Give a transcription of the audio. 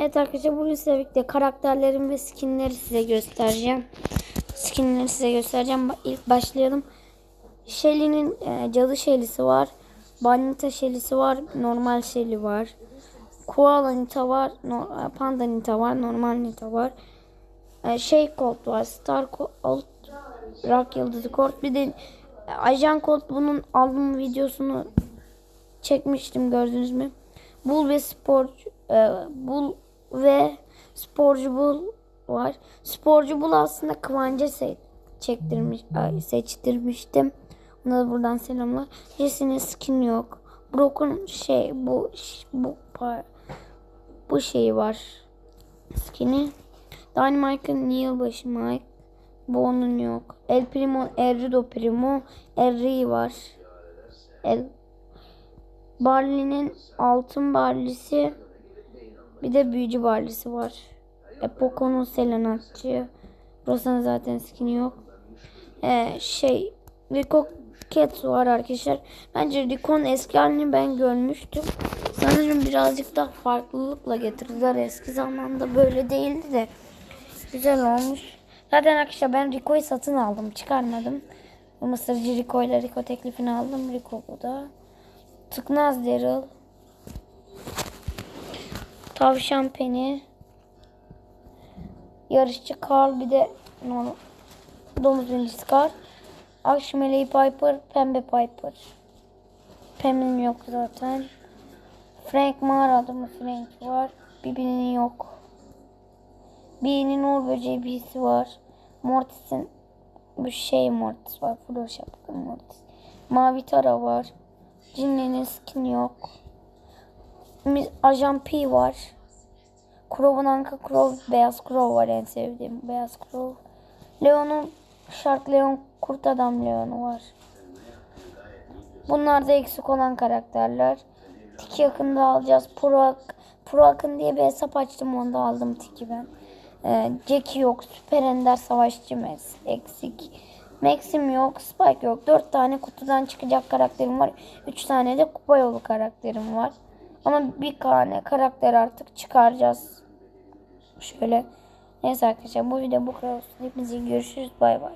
Evet arkadaşlar bugün size birlikte karakterlerim ve skinleri size göstereceğim. Skinleri size göstereceğim. İlk başlayalım. Shelly'nin e, cadı Shelly'si var. Banita Shelly'si var. Normal Shelly var. Koala Nita var. No, e, Panda Nita var. Normal Nita var. E, şey Colt var. Star Colt. Rock Yıldızı Colt. Bir de e, Ajan Colt bunun albüm videosunu çekmiştim gördünüz mü? Bul ve sporcu e, bul ve sporcu bul var. Sporcu bul aslında Kıvanç'a se çektirmiş ay, seçtirmiştim. Ona da buradan selamlar. Jesse'nin skin yok. Brock'un şey bu bu bu şeyi var. Skin'i. Dynamite'ın yılbaşı Mike. Bu onun yok. El Primo, Errido Primo, Erri var. El Barley'nin altın barlisi bir de büyücü barlisi var. E, Poco'nun selenatçı. Rosa'nın zaten skin'i yok. E, şey Rico Cats var arkadaşlar. Bence Rico'nun eski halini ben görmüştüm. Sanırım birazcık daha farklılıkla getirdiler. Eski zamanda böyle değildi de. Güzel olmuş. Zaten arkadaşlar ben Rico'yu satın aldım. Çıkarmadım. Mısırcı Rico ile Rico teklifini aldım. Rico bu da. Tıknaz Daryl. Tavşan Penny. Yarışçı Carl bir de no, domuz incisi Carl. Akşam meleği Piper, pembe Piper. Pembe'nin yok zaten. Frank mağarada mı Frank var. Bibi'nin yok. Bee'nin uğur böceği birisi var. Mortis'in bu şey Mortis var. Flor şapkalı Mortis. Mavi Tara var. Jin'lerin skin yok. Ajan P var. Crow'un Anka Crow, Beyaz Crow var en sevdiğim. Beyaz Crow. Leon'un Shark Leon, Kurt Adam Leon'u var. Bunlar da eksik olan karakterler. Tiki yakında alacağız. Pro, Pro Akın diye bir hesap açtım. Onda aldım Tiki ben. Ee, Jackie yok. Süper Ender Savaşçı Max eksik. Maxim yok. Spike yok. 4 tane kutudan çıkacak karakterim var. 3 tane de kupa yolu karakterim var. Ama bir tane karakter artık çıkaracağız. Şöyle. Neyse arkadaşlar bu video bu kadar olsun. Hepinize görüşürüz. Bay bay.